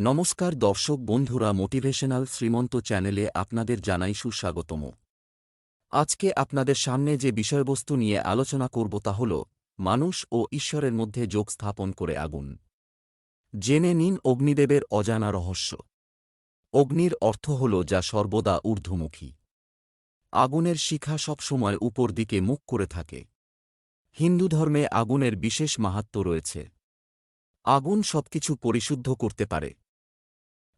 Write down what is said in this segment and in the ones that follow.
নমস্কার দর্শক বন্ধুরা মোটিভেশনাল শ্রীমন্ত চ্যানেলে আপনাদের জানাই সুস্বাগতম। আজকে আপনাদের সামনে যে বিষয়বস্তু নিয়ে আলোচনা করব তা হল, মানুষ ও ঈশ্বরের মধ্যে যোগ স্থাপন করে আগুন। জেনে নিন অগ্নিদেবের অজানা রহস্য। অগ্নির অর্থ হল যা সর্বদা ঊর্ধ্বমুখী। আগুনের শিখা সবসময় উপর দিকে মুখ করে থাকে। হিন্দু ধর্মে আগুনের বিশেষ মাহাত্ম্য রয়েছে। আগুন সবকিছু পরিশুদ্ধ করতে পারে।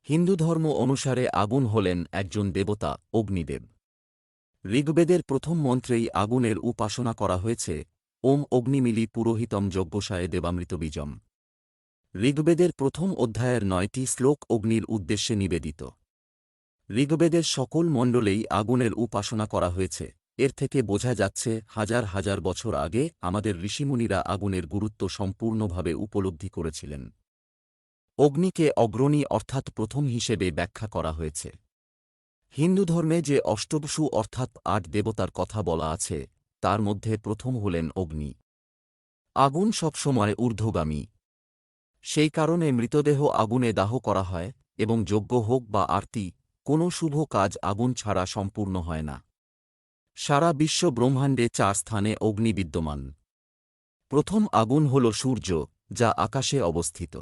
হিন্দু ধর্ম অনুসারে আগুন হলেন একজন দেবতা, অগ্নিদেব। ঋগ্বেদের প্রথম মন্ত্রেই আগুনের উপাসনা করা হয়েছে, ওম অগ্নিমিলি পুরোহিতম যজ্ঞসায়ে দেবামৃত বীজম ঋগ্বেদের প্রথম অধ্যায়ের নয়টি শ্লোক অগ্নির উদ্দেশ্যে নিবেদিত। ঋগ্বেদের সকল মণ্ডলেই আগুনের উপাসনা করা হয়েছে। এর থেকে বোঝা যাচ্ছে, হাজার হাজার বছর আগে আমাদের ঋষিমুনিরা আগুনের গুরুত্ব সম্পূর্ণভাবে উপলব্ধি করেছিলেন। অগ্নিকে অগ্রণী অর্থাৎ প্রথম হিসেবে ব্যাখ্যা করা হয়েছে। হিন্দু ধর্মে যে অষ্টবসু অর্থাৎ আট দেবতার কথা বলা আছে, তার মধ্যে প্রথম হলেন অগ্নি। আগুন সবসময় ঊর্ধ্বগামী। সেই কারণে মৃতদেহ আগুনে দাহ করা হয় এবং যজ্ঞ হোক বা আরতি, কোনো শুভ কাজ আগুন ছাড়া সম্পূর্ণ হয় না। সারা বিশ্ব ব্রহ্মাণ্ডে চার স্থানে অগ্নি বিদ্যমান। প্রথম আগুন হল সূর্য, যা আকাশে অবস্থিত।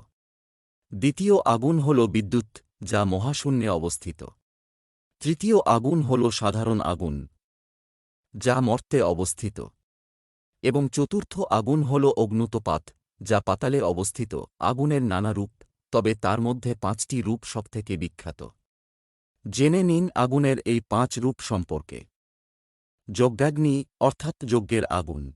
দ্বিতীয় আগুন হল বিদ্যুৎ, যা মহাশূন্যে অবস্থিত। তৃতীয় আগুন হল সাধারণ আগুন, যা মর্তে অবস্থিত। এবং চতুর্থ আগুন হল অগ্নুতপাত যা পাতালে অবস্থিত। আগুনের নানা রূপ, তবে তার মধ্যে পাঁচটি রূপ সবথেকে বিখ্যাত। জেনে নিন আগুনের এই পাঁচ রূপ সম্পর্কে। যজ্ঞাগ্নি, অর্থাৎ যজ্ঞের আগুন।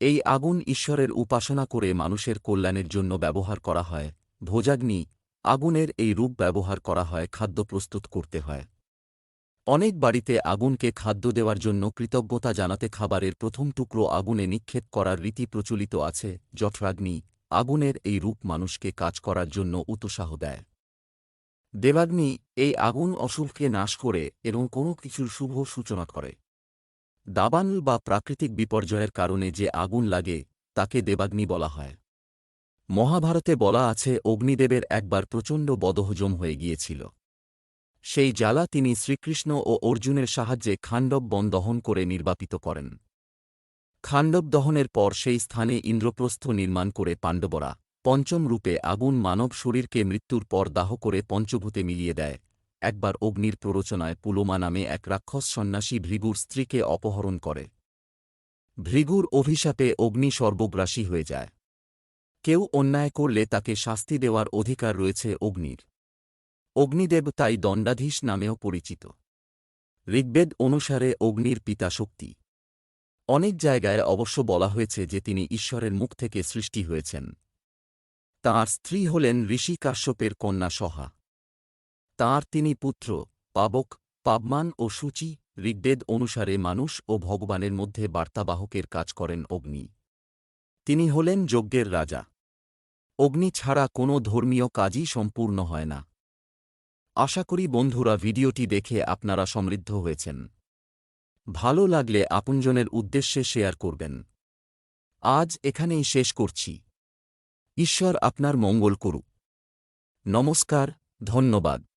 এই আগুন ঈশ্বরের উপাসনা করে মানুষের কল্যাণের জন্য ব্যবহার করা হয়। ভোজাগ্নি আগুনের এই রূপ ব্যবহার করা হয়, খাদ্য প্রস্তুত করতে হয়। অনেক বাড়িতে আগুনকে খাদ্য দেওয়ার জন্য কৃতজ্ঞতা জানাতে খাবারের প্রথম টুকরো আগুনে নিক্ষেপ করার রীতি প্রচলিত আছে জঠরাগ্নি আগুনের এই রূপ মানুষকে কাজ করার জন্য উৎসাহ দেয়। দেবাগ্নি এই আগুন অশুভকে নাশ করে এবং কোনো কিছুর শুভ সূচনা করে। দাবানল বা প্রাকৃতিক বিপর্যয়ের কারণে যে আগুন লাগে, তাকে দেবাগ্নি বলা হয়। মহাভারতে বলা আছে, অগ্নিদেবের একবার প্রচণ্ড বদহজম হয়ে গিয়েছিল। সেই জ্বালা তিনি শ্রীকৃষ্ণ ও অর্জুনের সাহায্যে খাণ্ডব বন দহন করে নির্বাপিত করেন। খাণ্ডব দহনের পর সেই স্থানে ইন্দ্রপ্রস্থ নির্মাণ করে পাণ্ডবরা পঞ্চম রূপে আগুন মানব শরীরকে মৃত্যুর পর দাহ করে পঞ্চভূতে মিলিয়ে দেয়। একবার অগ্নির প্ররোচনায় পুলোমা নামে এক রাক্ষস সন্ন্যাসী ভৃগুর স্ত্রীকে অপহরণ করে। ভৃগুর অভিশাপে অগ্নি সর্বগ্রাসী হয়ে যায়। কেউ অন্যায় করলে তাকে শাস্তি দেওয়ার অধিকার রয়েছে অগ্নির। অগ্নিদেব তাই দণ্ডাধীশ নামেও পরিচিত। ঋগ্বেদ অনুসারে অগ্নির পিতা শক্তি। অনেক জায়গায় অবশ্য বলা হয়েছে যে তিনি ঈশ্বরের মুখ থেকে সৃষ্টি হয়েছেন। তাঁর স্ত্রী হলেন ঋষি কাশ্যপের কন্যা সহা। তাঁর তিনি পুত্র, পাবক, পাবমান ও সূচি, ঋগ্বেদ অনুসারে মানুষ ও ভগবানের মধ্যে বার্তাবাহকের কাজ করেন অগ্নি। তিনি হলেন যজ্ঞের রাজা। অগ্নি ছাড়া কোনো ধর্মীয় কাজই সম্পূর্ণ হয় না। আশা করি বন্ধুরা ভিডিওটি দেখে আপনারা সমৃদ্ধ হয়েছেন। ভালো লাগলে আপনজনের উদ্দেশ্যে শেয়ার করবেন। আজ এখানেই শেষ করছি। ঈশ্বর আপনার মঙ্গল করুক। নমস্কার, ধন্যবাদ।